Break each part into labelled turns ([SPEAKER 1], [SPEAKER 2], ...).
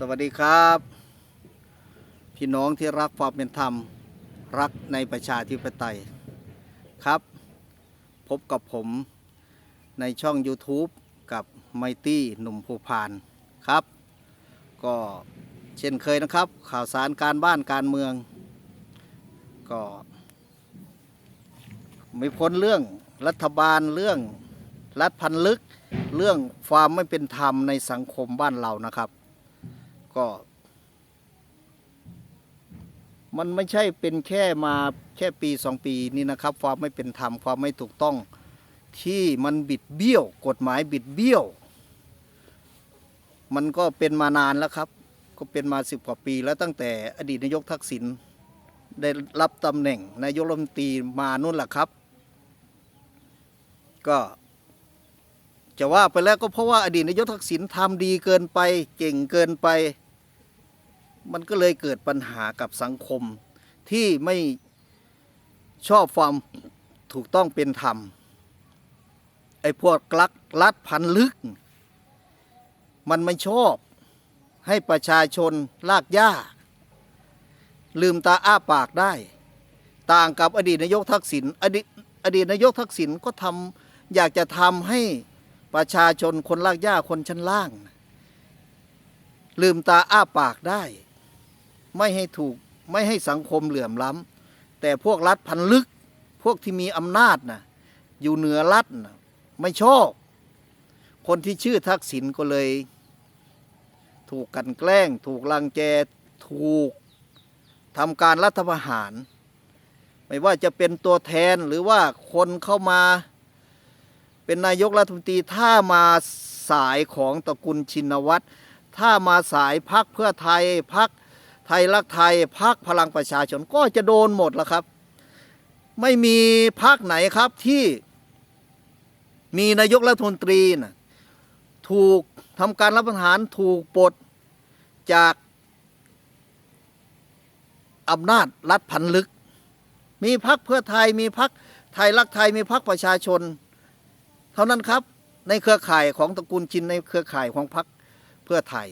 [SPEAKER 1] สวัสดีครับ พี่น้องที่รักความเป็นธรรม รักในประชาธิปไตยครับ พบกับผมในช่อง YouTube กับไมตี้หนุ่มภูพานครับ ก็เช่นเคยนะครับ ข่าวสารการบ้านการเมือง ก็ไม่พ้นเรื่องรัฐบาลเรื่องรัฐพันลึก เรื่องความไม่เป็นธรรมในสังคมบ้านเรานะครับ ก็ มันไม่ใช่เป็นแค่มาแค่ปีสองปีนี้นะครับ ความไม่เป็นธรรมความไม่ถูกต้องที่มันบิดเบี้ยว กฎหมายบิดเบี้ยว มันก็เป็นมานานแล้วครับ ก็เป็นมาสิบกว่าปีแล้วตั้งแต่อดีตนายกทักษิณได้รับตำแหน่งนายกรัฐมนตรีมานู่นแหละครับ ก็จะว่าไปแล้วก็เพราะว่าอดีตนายกทักษิณทำดีเกินไป เก่งเกินไป มันก็เลยเกิดปัญหากับสังคมที่ไม่ชอบความถูกต้องเป็นธรรม ไอ้พวกลักลัดพันลึก มันไม่ชอบให้ประชาชนลากย่าลืมตาอ้าปากได้ ต่างกับอดีตนายกทักษิณอดีตอดีตนายกทักษิณก็ทำอยากจะทำให้ประชาชนคนลากย่าคนชั้นล่าง ลืมตาอ้าปากได้ ไม่ให้ถูกไม่ให้สังคมเหลื่อมล้ำแต่พวกรัฐพันลึก พวกที่มีอำนาจนะอยู่เหนือรัฐนะไม่ชอบ คนที่ชื่อทักษิณก็เลย ถูกกันแกล้ง ถูกลังแกถูกทำการรัฐประหาร ไม่ว่าจะเป็นตัวแทนหรือว่าคนเข้ามาเป็นนายกรัฐมนตรีถ้ามาสายของตระกูลชินวัตรถ้ามาสายพักเพื่อไทยพัก ไทยรักไทยพักพลังประชาชนก็จะโดนหมดแล้วครับ ไม่มีพักไหนครับที่มีนายกรัฐมนตรีนะถูกทำการรับประหารถูกปลดจากอำนาจรัฐพันลึก มีพักเพื่อไทยมีพักไทยรักไทยมีพักประชาชน เท่านั้นครับในเครือข่ายของตระกูลชินในเครือข่ายของพรรคเพื่อไทย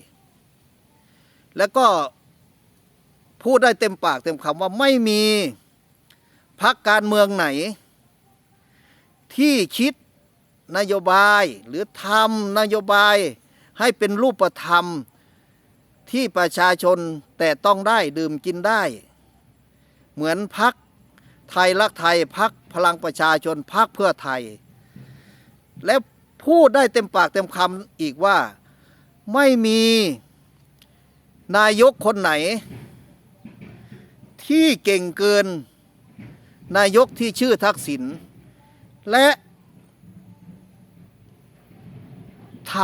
[SPEAKER 1] แล้วก็ พูดได้เต็มปากเต็มคำว่าไม่มีพรรคการเมืองไหน ที่คิดนโยบายหรือทำนโยบายให้เป็นรูปธรรมที่ประชาชนแต่ต้องได้ดื่มกินได้ เหมือนพักไทยรักไทยพักพลังประชาชนพักเพื่อไทย และพูดได้เต็มปากเต็มคำอีกว่าไม่มีนายกคนไหน ที่เก่งเกิน นายกที่ชื่อทักษิณและท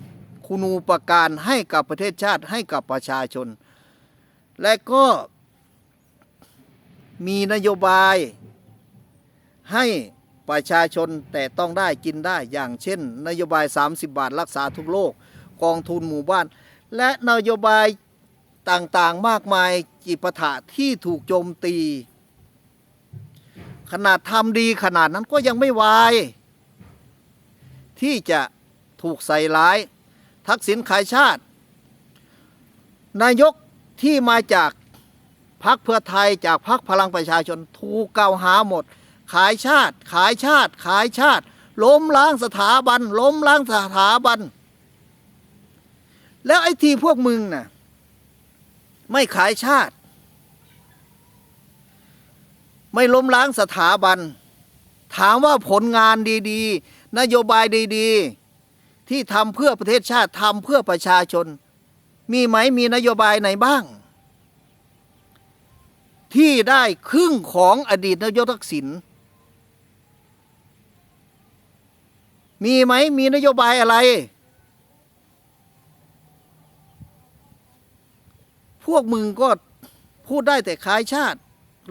[SPEAKER 1] ำคุณูปการให้กับประเทศชาติให้กับประชาชน และก็มีนโยบายให้ประชาชนแต่ต้องได้กินได้อย่างเช่น นโยบาย 30 บาทรักษาทุกโรคกองทุนหมู่บ้าน และนโยบาย ต่างๆมากมายจิปถะที่ถูกโจมตี ขนาดทำดีขนาดนั้นก็ยังไม่วาย ที่จะถูกใส่ร้าย ทักษิณขายชาติ นายกที่มาจากพรรคเพื่อไทยจากพรรคพลังประชาชนถูกกล่าวหาหมด ขายชาติ ขายชาติ ขายชาติ ล้มล้างสถาบัน ล้มล้างสถาบัน แล้วไอ้ทีพวกมึงน่ะ ไม่ขายชาติ ไม่ล้มล้างสถาบัน ถามว่าผลงานดีๆ นโยบายดีๆ ที่ทำเพื่อประเทศชาติทำเพื่อประชาชน มีไหมมีนโยบายไหนบ้าง ที่ได้ครึ่งของอดีตนายกทักษิณมีไหมมีนโยบายอะไร พวกมึงก็พูดได้แต่ขายชาติ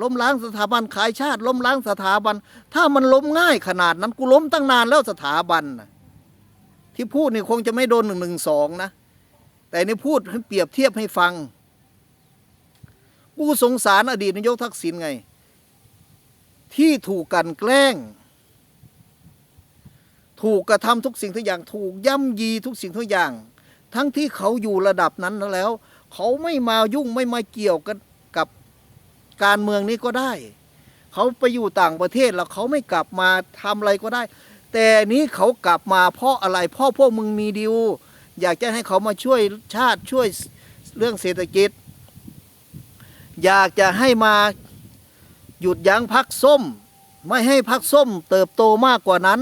[SPEAKER 1] ล้มล้างสถาบันขายชาติ ล้มล้างสถาบัน ถ้ามันล้มง่ายขนาดนั้นกูล้มตั้งนานแล้วสถาบันนะที่พูดนี่คงจะไม่โดนหนึ่งหนึ่งสองนะ แต่นี่พูดให้เปรียบเทียบให้ฟัง กูสงสารอดีตนายกทักษิณไง ที่ถูกกันแกล้ง ถูกกระทำทุกสิ่งทุกอย่าง ถูกย่ำยีทุกสิ่งทุกอย่าง ทั้งที่เขาอยู่ระดับนั้นแล้ว เขาไม่มายุ่งไม่มาเกี่ยวกันกับการเมืองนี้ก็ได้ เขาไปอยู่ต่างประเทศแล้วเขาไม่กลับมาทำอะไรก็ได้ แต่นี้เขากลับมาเพราะอะไรเพราะพวกมึงมีดิว อยากจะให้เขามาช่วยชาติช่วยเรื่องเศรษฐกิจ อยากจะให้มาหยุดยั้งพักส้ม ไม่ให้พักส้มเติบโตมากกว่านั้น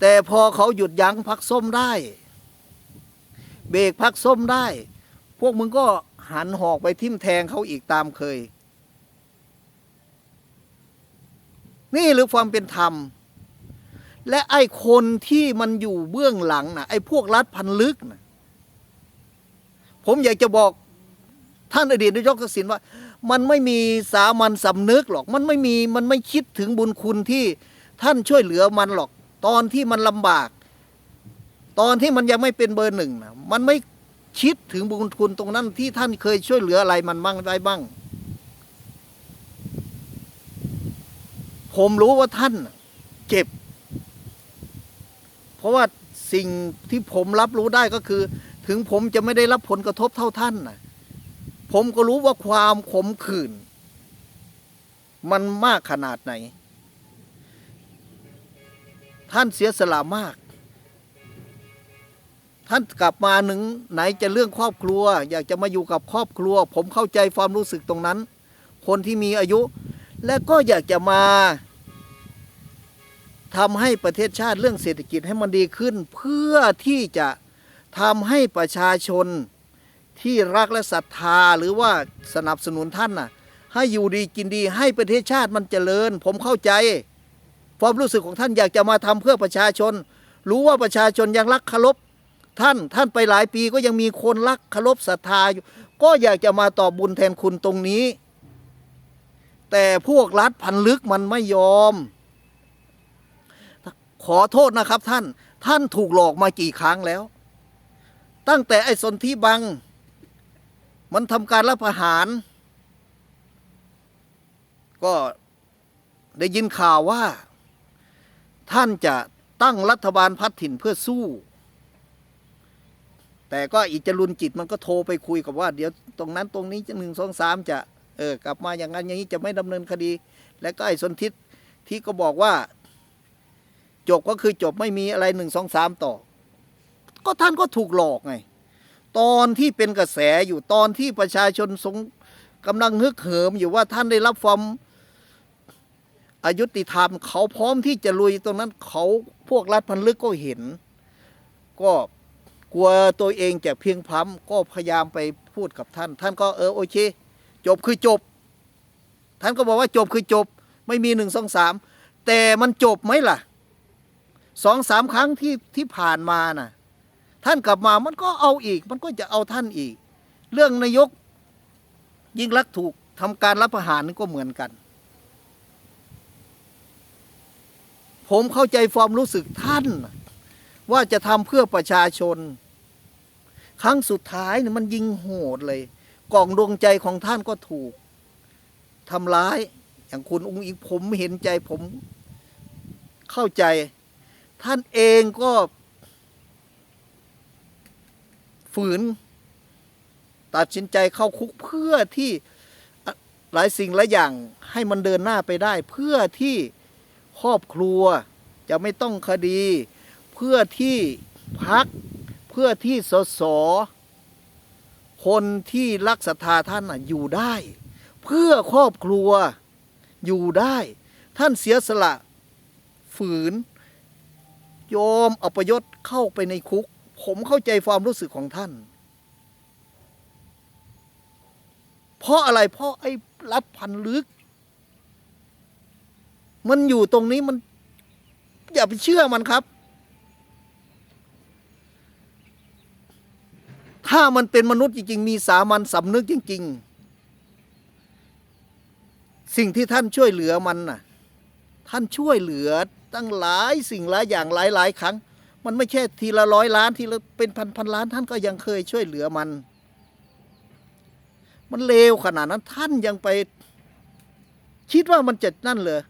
[SPEAKER 1] แต่พอเขาหยุดยั้งพักส้มได้ เบรกพักส้มได้ พวกมึงก็หันหอกไปทิ่มแทงเขาอีกตามเคย นี่หรือความเป็นธรรม และไอ้คนที่มันอยู่เบื้องหลังนะไอ้พวกรัฐพันลึกนะผมอยากจะบอกท่านอดีตนายกทักษิณว่า มันไม่มีสามัญสำนึกหรอก มันไม่มีมันไม่คิดถึงบุญคุณที่ท่านช่วยเหลือมันหรอก ตอนที่มันลำบาก ตอนที่มันยังไม่เป็นเบอร์หนึ่งนะมันไม่ คิดถึงบุญคุณตรงนั้นที่ท่านเคยช่วยเหลืออะไรมันบ้างได้บ้าง ผมรู้ว่าท่านเจ็บ เพราะว่าสิ่งที่ผมรับรู้ได้ก็คือ ถึงผมจะไม่ได้รับผลกระทบเท่าท่านนะผมก็รู้ว่าความขมขื่นมันมากขนาดไหน ท่านเสียสละมาก ท่านกลับมาหนึ่งไหนจะเรื่องครอบครัว อยากจะมาอยู่กับครอบครัว ผมเข้าใจความรู้สึกตรงนั้น คนที่มีอายุ และก็อยากจะมาทำให้ประเทศชาติเรื่องเศรษฐกิจให้มันดีขึ้น เพื่อที่จะทำให้ประชาชนที่รักและศรัทธาหรือว่าสนับสนุนท่านน่ะ ให้อยู่ดีกินดีให้ประเทศชาติมันเจริญ ผมเข้าใจ ความรู้สึกของท่านอยากจะมาทำเพื่อประชาชน รู้ว่าประชาชนยังรักเคารพ ท่าน ท่านไปหลายปีก็ยังมีคนรักเคารพศรัทธาอยู่ ก็อยากจะมาตอบบุญแทนคุณตรงนี้ แต่พวกรัฐพันลึกมันไม่ยอม ขอโทษนะครับท่าน ท่านถูกหลอกมากี่ครั้งแล้ว ตั้งแต่ไอ้สนธิบัง มันทำการรับประหาร ก็ได้ยินข่าวว่า ท่านจะตั้งรัฐบาลพัดถิ่นเพื่อสู้ แต่ก็อีจรุนจิตมันก็โทรไปคุยกับว่า เดี๋ยวตรงนั้นตรงนี้จะหนึ่งสองสามจะเออกลับมาอย่างนั้นอย่างนี้จะไม่ดำเนินคดี และก็ไอ้สนธิศที่ก็บอกว่า จบก็คือจบไม่มีอะไรหนึ่งสองสามต่อ ก็ท่านก็ถูกหลอกไง ตอนที่เป็นกระแสอยู่ตอนที่ประชาชนสงกำลังฮึกเหิมอยู่ว่าท่านได้รับความอายุติธรรม เขาพร้อมที่จะลุยตรงนั้นเขาพวกรัฐพันลึกก็เห็น ก็ กลัวตัวเองจะเพียงพล้ำก็พยายามไปพูดกับท่าน ท่านก็เออโอเค จบคือจบ ท่านก็บอกว่าจบคือจบ ไม่มีหนึ่งสองสามแต่มันจบไหมล่ะสองสามครั้งที่ที่ผ่านมาน่ะ ท่านกลับมามันก็เอาอีก มันก็จะเอาท่านอีก เรื่องนายกยิ่งรักถูกทำการรับประหารนี่ก็เหมือนกัน ผมเข้าใจความรู้สึกท่านนะ ว่าจะทำเพื่อประชาชน ครั้งสุดท้ายเนี่ยมันยิงโหดเลย กล่องดวงใจของท่านก็ถูกทำร้ายอย่างคุณอุ้งอิงผมเห็นใจผมเข้าใจ ท่านเองก็ ฝืน ตัดสินใจเข้าคุกเพื่อที่หลายสิ่งหลายอย่างให้มันเดินหน้าไปได้ เพื่อที่ครอบครัวจะไม่ต้องคดี พื่อที่พักเพื่อที่สสคนที่รักศรัทธาท่านอยู่ได้ เพื่อครอบครัวอยู่ได้ ท่านเสียสละ ฝืน ยอมอาประยศเข้าไปในคุก ผมเข้าใจความรู้สึกของท่าน เพราะอะไรเพราะไอ้รัฐพันลึก มันอยู่ตรงนี้มัน อย่าไปเชื่อมันครับ ถ้ามันเป็นมนุษย์จริง ๆ มีสามัญสำนึกจริง ๆ สิ่งที่ท่านช่วยเหลือมันน่ะ ท่านช่วยเหลือตั้งหลายสิ่งหลายอย่างหลายหลายครั้ง มันไม่ใช่ทีละร้อยล้านทีละเป็นพันพันล้านท่านก็ยังเคยช่วยเหลือมัน มันเลวขนาดนั้นท่านยังไป คิดว่ามันจะนั่นเลย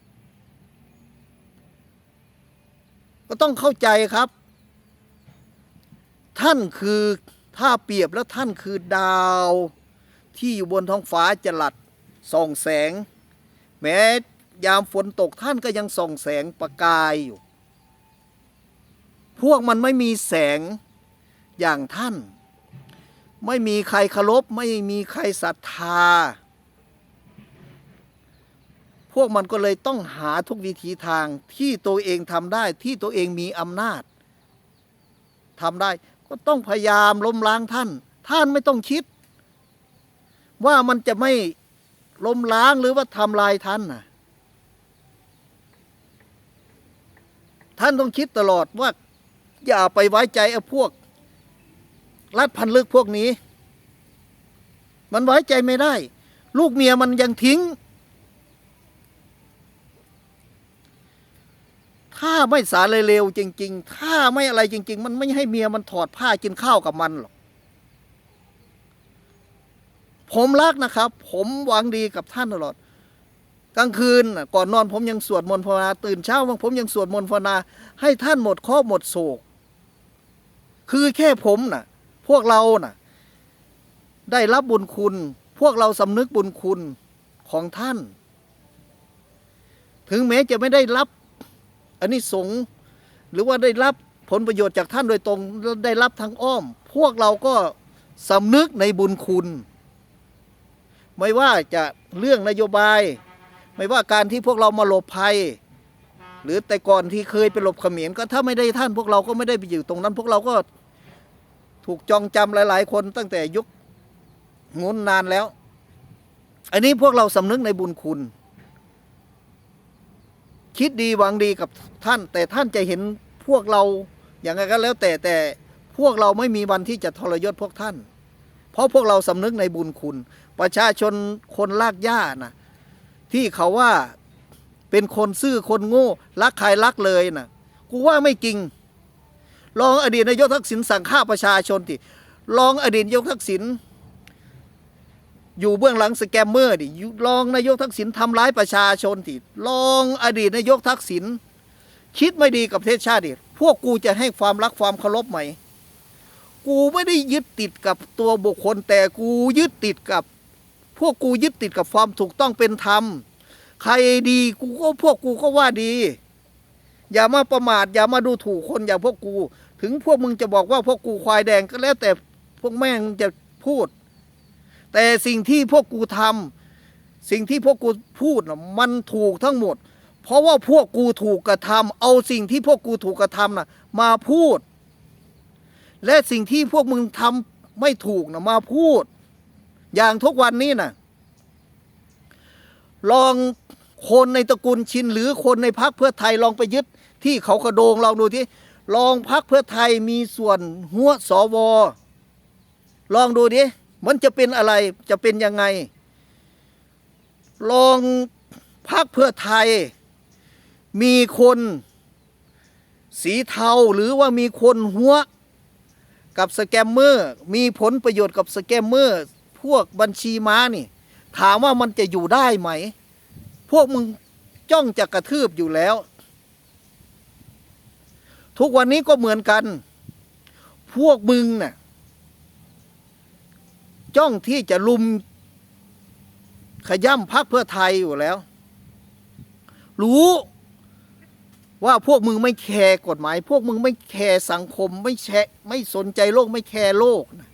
[SPEAKER 1] ก็ต้องเข้าใจครับ ท่านคือ ถ้าเปรียบแล้วท่านคือดาว ที่อยู่บนท้องฟ้าจลัดส่องแสง แม้ยามฝนตกท่านก็ยังส่องแสงประกายอยู่ พวกมันไม่มีแสงอย่างท่าน ไม่มีใครเคารพไม่มีใครศรัทธา พวกมันก็เลยต้องหาทุกวิธีทางที่ตัวเองทำได้ที่ตัวเองมีอำนาจทำได้ ก็ต้องพยายามล้มล้างท่าน ท่านไม่ต้องคิด ว่ามันจะไม่ล้มล้างหรือว่าทำลายท่านนะท่านต้องคิดตลอดว่าอย่าไปไว้ใจไอ้พวกรัดพันลึกพวกนี้ มันไว้ใจไม่ได้ ลูกเมียมันยังทิ้ง ถ้าไม่สารเลวจริง ๆ ถ้าไม่อะไรจริง ๆ มันไม่ให้เมียมันถอดผ้ากินข้าวกับมันหรอก ผมรักนะครับ ผมหวังดีกับท่านตลอด กลางคืนก่อนนอนผมยังสวดมนต์ภาวนา ตื่นเช้าผมยังสวดมนต์ภาวนา ให้ท่านหมดข้อหมดโศก คือแค่ผมน่ะ พวกเราน่ะ ได้รับบุญคุณ พวกเราสำนึกบุญคุณของท่าน ถึงแม้จะไม่ได้รับ อันนี้สงหรือว่าได้รับผลประโยชน์จากท่านโดยตรงได้รับทางอ้อม พวกเราก็สำนึกในบุญคุณ ไม่ว่าจะเรื่องนโยบาย ไม่ว่าการที่พวกเรามาหลบภัย หรือแต่ก่อนที่เคยไปหลบเขมรก็ถ้าไม่ได้ท่านพวกเราก็ไม่ได้ไปอยู่ตรงนั้น พวกเราก็ถูกจองจำหลาย ๆ คนตั้งแต่ยุคงนนานแล้ว อันนี้พวกเราสำนึกในบุญคุณ คิดดีหวังดีกับท่าน แต่ท่านจะเห็นพวกเราอย่างไรก็แล้วแต่แต่พวกเราไม่มีวันที่จะทรยศพวกท่าน เพราะพวกเราสำนึกในบุญคุณ ประชาชนคนลากย่านะที่เขาว่าเป็นคนซื่อคนโง่ รักใครรักเลยนะกูว่าไม่จริงลองอดีตนายกทักษิณสั่งฆ่าประชาชนที่ลองอดีตนายกทักษิณ อยู่เบื้องหลังสแกมเมอร์ดิลองนายกทักษิณทำร้ายประชาชนทีลองอดีตนายกทักษิณคิดไม่ดีกับประเทศชาติดิพวกกูจะให้ความรักความเคารพไหม กูไม่ได้ยึดติดกับตัวบุคคล แต่กูยึดติดกับ พวกกูยึดติดกับความถูกต้องเป็นธรรม ใครดีกูก็พวกกูก็ว่าดี อย่ามาประมาทอย่ามาดูถูกคนอย่างพวกกู ถึงพวกมึงจะบอกว่าพวกกูควายแดงก็แล้วแต่พวกแม่งจะพูด แต่สิ่งที่พวกกูทำสิ่งที่พวกกูพูดนะมันถูกทั้งหมด เพราะว่าพวกกูถูกกระทำเอาสิ่งที่พวกกูถูกกระทำนะมาพูด และสิ่งที่พวกมึงทำไม่ถูกนะมาพูด อย่างทุกวันนี้นะลองคนในตระกูลชินหรือคนในพักเพื่อไทยลองไปยึดที่เขากระโดงลองดูที่ลองพักเพื่อไทยมีส่วนหัวสวลองดูดิ มันจะเป็นอะไรจะเป็นยังไง ลองพักเพื่อไทย มีคนสีเทาหรือว่ามีคนหัวกับสแกมเมอร์ มีผลประโยชน์กับสแกมเมอร์ พวกบัญชีม้านี่ ถามว่ามันจะอยู่ได้ไหม พวกมึงจ้องจะกระทืบอยู่แล้ว ทุกวันนี้ก็เหมือนกัน พวกมึงน่ะ จ้องที่จะลุมขย่ำพักเพื่อไทยอยู่แล้ว รู้ว่าพวกมึงไม่แคร์กฎหมาย พวกมึงไม่แคร์สังคม ไม่แชไม่สนใจโลกไม่แคร์โลกนะ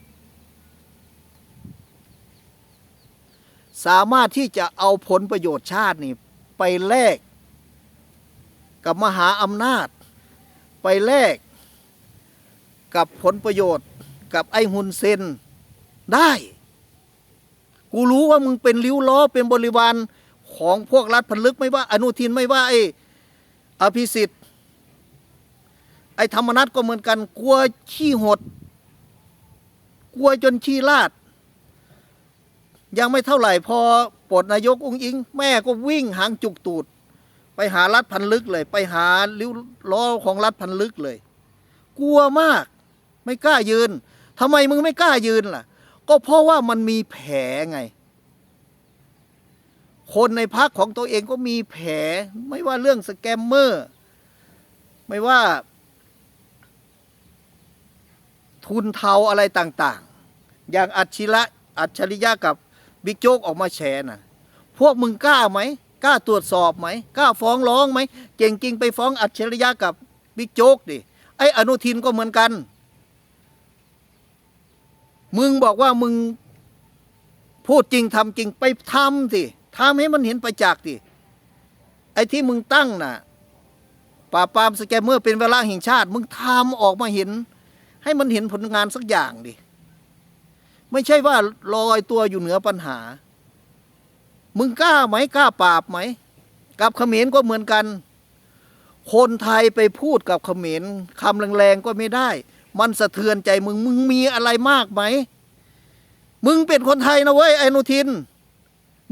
[SPEAKER 1] สามารถที่จะเอาผลประโยชน์ชาตินี่ ไปแลกกับมหาอำนาจ ไปแลกกับผลประโยชน์กับไอ้ฮุนเซน ได้กูรู้ว่ามึงเป็นริ้วล้อเป็นบริวารของพวกรัฐพันลึกไม่ว่า อนุทินไม่ว่าไอ้อภิสิทธิ์ ไอ้ธรรมนัตก็เหมือนกัน กลัวขี้หด กลัวจนขี้ลาด ยังไม่เท่าไหร่พอปลดนายกองค์อิง แม่ก็วิ่งหางจุกตูด ไปหารัฐพันลึกเลย ไปหาลิ้วล้อของรัฐพันลึกเลย กลัวมาก ไม่กล้ายืนทำไมมึงไม่กล้ายืนล่ะ ก็เพราะว่ามันมีแผลไง คนในพักของตัวเองก็มีแผล ไม่ว่าเรื่องสแกมเมอร์ ไม่ว่า ทุนเทาอะไรต่าง ๆ อย่างอัจฉริยะอัจฉริยะกับบิ๊กโจ๊กออกมาแฉน่ะพวกมึงกล้าไหมกล้าตรวจสอบไหมกล้าฟ้องร้องไหมเก่งจริงไปฟ้องอัจฉริยะกับบิ๊กโจ๊กดิไอ้อนุทินก็เหมือนกัน มึงบอกว่ามึงพูดจริงทำจริงไปทำสิทำให้มันเห็นประจักษ์ดิไอ้ที่มึงตั้งน่ะปราบปรามสแกมเมอร์เป็นเวลาแห่งชาติ มึงทำออกมาเห็น ให้มันเห็นผลงานสักอย่างดิไม่ใช่ว่าลอยตัวอยู่เหนือปัญหา มึงกล้าไหมกล้าปราบไหม กับเขมรก็เหมือนกัน คนไทยไปพูดกับเขมรคำแรงๆก็ไม่ได้ มันสะเทือนใจมึง มึงมีอะไรมากไหม มึงเป็นคนไทยนะเว้ยไอ้นุทิน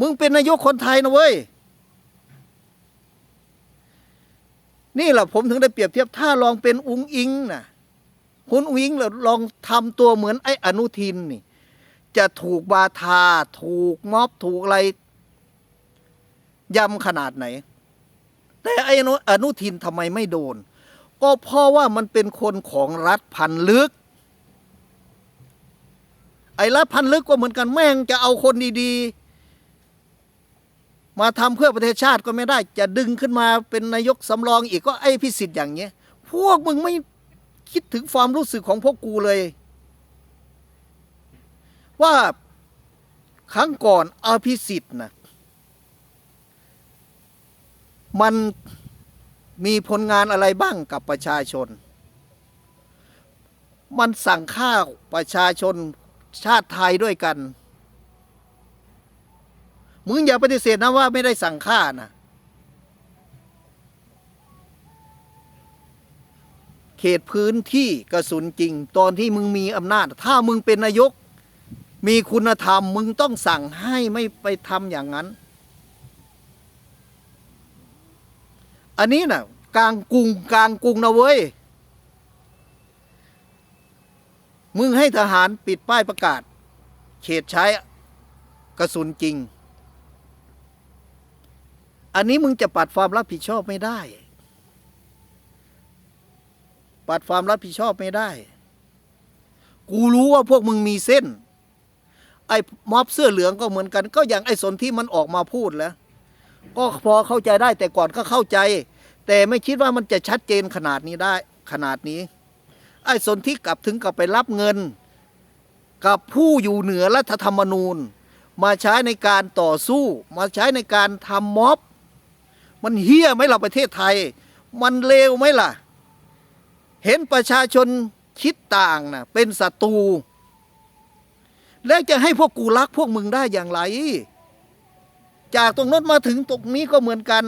[SPEAKER 1] มึงเป็นนายกคนไทยนะเว้ย นี่แหละผมถึงได้เปรียบเทียบถ้าลองเป็นอุงอิงนะคุณอุงอิงแล้วลองทำตัวเหมือนไอ้อนุทินนี่ จะถูกบาทา ถูกม็อบถูกอะไรยำขนาดไหน แต่ไอ้อนุอนุทินทำไมไม่โดน ก็เพราะว่ามันเป็นคนของรัฐพันลึก ไอ้รัฐพันลึกก็เหมือนกันแม่งจะเอาคนดีๆ มาทำเพื่อประเทศชาติก็ไม่ได้ จะดึงขึ้นมาเป็นนายกสำรองอีกก็ไอ้พิสิทธิ์อย่างเงี้ย พวกมึงไม่คิดถึงความรู้สึกของพวกกูเลย ว่าครั้งก่อนอภิสิทธิ์นะมัน มีผลงานอะไรบ้างกับประชาชน มันสั่งฆ่าประชาชนชาติไทยด้วยกัน มึงอย่าปฏิเสธนะว่าไม่ได้สั่งฆ่านะเขตพื้นที่กระสุนจริง ตอนที่มึงมีอำนาจ ถ้ามึงเป็นนายก มีคุณธรรม มึงต้องสั่งให้ไม่ไปทำอย่างนั้น อันนี้นะ่ะกลางกรุงกลางกรุงนะเว้ย มึงให้ทหารปิดป้ายประกาศ เขตใช้กระสุนจริง อันนี้มึงจะปัดความรับผิดชอบไม่ได้ ปัดความรับผิดชอบไม่ได้ กูรู้ว่าพวกมึงมีเส้น ไอ้ม็อบเสื้อเหลืองก็เหมือนกัน ก็อย่างไอ้สนที่มันออกมาพูดแล้ว ก็พอเข้าใจได้แต่ก่อนก็เข้าใจ แต่ไม่คิดว่ามันจะชัดเจนขนาดนี้ได้ขนาดนี้ ไอ้สนที่กลับถึงกับไปรับเงิน กับผู้อยู่เหนือรัฐธรรมนูญ มาใช้ในการต่อสู้ มาใช้ในการทำม็อบ มันเฮี้ยไหมล่ะประเทศไทย มันเลวไหมล่ะ เห็นประชาชนคิดต่างนะเป็นศัตรูแล้วจะให้พวกกูรักพวกมึงได้อย่างไร จากตรงนั้นมาถึงตรงนี้ก็เหมือนกัน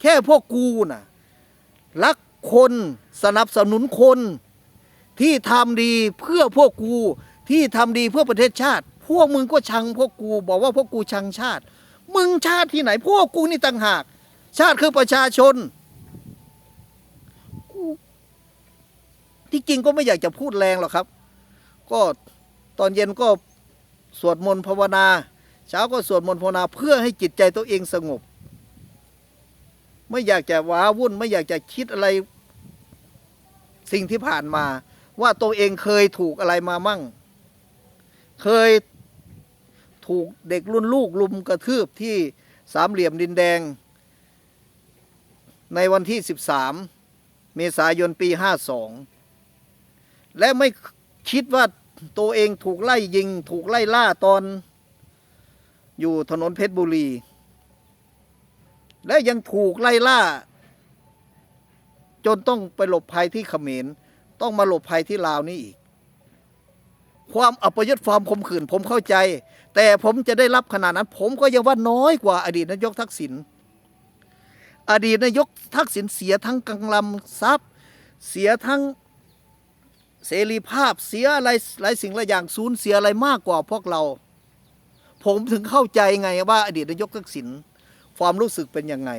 [SPEAKER 1] แค่พวกกูน่ะรักคนสนับสนุนคน ที่ทำดีเพื่อพวกกูที่ทำดีเพื่อประเทศชาติ พวกมึงก็ชังพวกกูบอกว่าพวกกูชังชาติ มึงชาติที่ไหน พวกกูนี่ต่างหาก ชาติคือประชาชนกูที่จริงก็ไม่อยากจะพูดแรงหรอกครับ ก็ตอนเย็นก็สวดมนต์ภาวนา เช้าก็สวดมนต์ภาวนาเพื่อให้จิตใจตัวเองสงบ ไม่อยากจะว้าวุ่น ไม่อยากจะคิดอะไร สิ่งที่ผ่านมา ว่าตัวเองเคยถูกอะไรมามั่ง เคยถูกเด็กรุ่นลูกลุมกระทืบที่สามเหลี่ยมดินแดง ในวันที่ 13 เมษายนปี 52 และไม่คิดว่าตัวเองถูกไล่ยิง ถูกไล่ล่าตอน อยู่ถนนเพชรบุรี และยังถูกไล่ล่า จนต้องไปหลบภัยที่เขมร ต้องมาหลบภัยที่ลาวนี่อีก ความอัปยศความคมขืนผมเข้าใจ แต่ผมจะได้รับขนาดนั้น ผมก็ยังว่าน้อยกว่าอดีตนายกทักษิณอดีตนายกทักษิณเสียทั้งกังลำทรัพย์ เสียทั้งเสรีภาพเสียอะไรหลายสิ่งหลายอย่างสูญเสียอะไรมากกว่าพวกเรา ผมถึงเข้าใจไงว่าอดีตนายกทักษิณความรู้สึกเป็นยังไง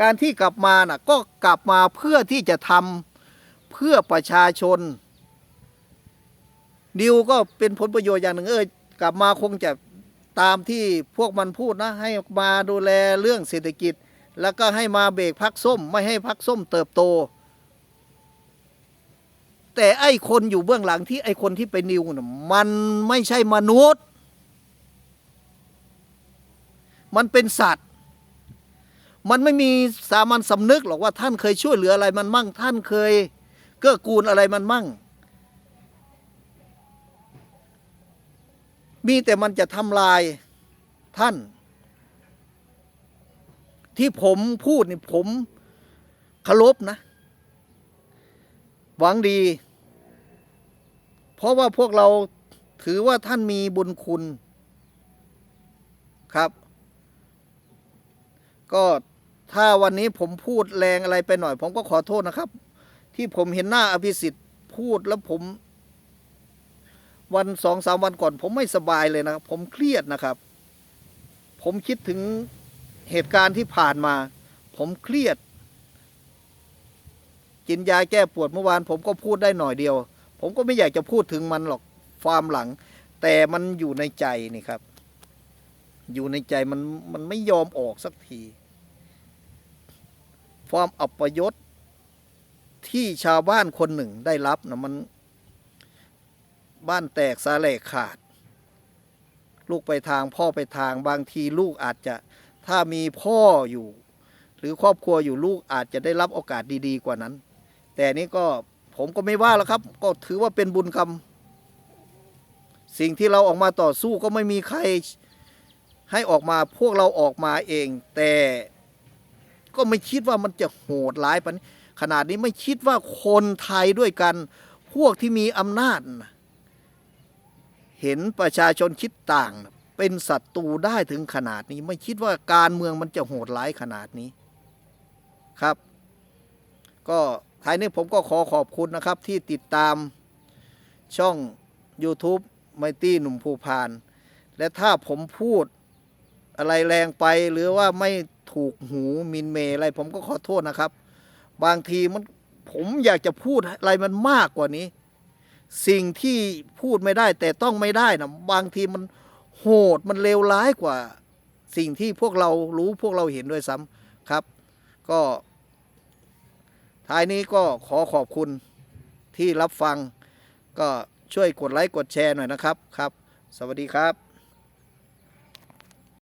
[SPEAKER 1] การที่กลับมาน่ะก็กลับมาเพื่อที่จะทำเพื่อประชาชน ดิวก็เป็นผลประโยชน์อย่างหนึ่งเออกลับมาคงจะตามที่พวกมันพูดนะ ให้มาดูแลเรื่องเศรษฐกิจ แล้วก็ให้มาเบรกพักส้ม ไม่ให้พักส้มเติบโต แต่ไอ้คนอยู่เบื้องหลังที่ไอ้คนที่ไปนิวนะมันไม่ใช่มนุษย์ มันเป็นสัตว์ มันไม่มีสามัญสำนึกหรอกว่าท่านเคยช่วยเหลืออะไรมันมั่ง ท่านเคย เกื้อกูลอะไรมันมั่ง มีแต่มันจะทำลายท่าน ที่ผมพูดนี่ผมเคารพนะ หวังดี เพราะว่าพวกเราถือว่าท่านมีบุญคุณครับ ก็ถ้าวันนี้ผมพูดแรงอะไรไปหน่อย ผมก็ขอโทษนะครับ ที่ผมเห็นหน้าอภิสิทธิ์พูดแล้วผม วันสองสามวันก่อน ผมไม่สบายเลยนะครับ ผมเครียดนะครับ ผมคิดถึงเหตุการณ์ที่ผ่านมา ผมเครียด กินยาแก้ปวดเมื่อวาน ผมก็พูดได้หน่อยเดียว ผมก็ไม่อยากจะพูดถึงมันหรอกความหลัง แต่มันอยู่ในใจนี่ครับ อยู่ในใจมันมันไม่ยอมออกสักที ความอัปยศที่ชาวบ้านคนหนึ่งได้รับนะมันบ้านแตกสาแหลกขาด ลูกไปทางพ่อไปทางบางทีลูกอาจจะถ้ามีพ่ออยู่ หรือครอบครัวอยู่ลูกอาจจะได้รับโอกาสดีๆกว่านั้น แต่นี้ก็ผมก็ไม่ว่าแล้วครับ ก็ถือว่าเป็นบุญกรรม สิ่งที่เราออกมาต่อสู้ก็ไม่มีใคร ให้ออกมาพวกเราออกมาเอง แต่ก็ไม่คิดว่ามันจะโหดร้ายปานขนาดนี้ไม่คิดว่าคนไทยด้วยกัน พวกที่มีอำนาจ เห็นประชาชนคิดต่าง เป็นศัตรูได้ถึงขนาดนี้ ไม่คิดว่าการเมืองมันจะโหดร้ายขนาดนี้ครับ ก็ท้ายนี้ผมก็ขอขอบคุณนะครับที่ติดตามช่อง YouTube ไมตี้หนุ่มภูพาน และถ้าผมพูด อะไรแรงไปหรือว่าไม่ถูกหูมินเมอะไร ผมก็ขอโทษนะครับ บางทีมันผมอยากจะพูดอะไรมันมากกว่านี้ สิ่งที่พูดไม่ได้แต่ต้องไม่ได้นะบางทีมันโหดมันเลวร้ายกว่า สิ่งที่พวกเรารู้พวกเราเห็นด้วยซ้ำครับ ก็ท้ายนี้ก็ขอขอบคุณที่รับฟัง ก็ช่วยกดไลค์กดแชร์หน่อยนะครับครับ สวัสดีครับ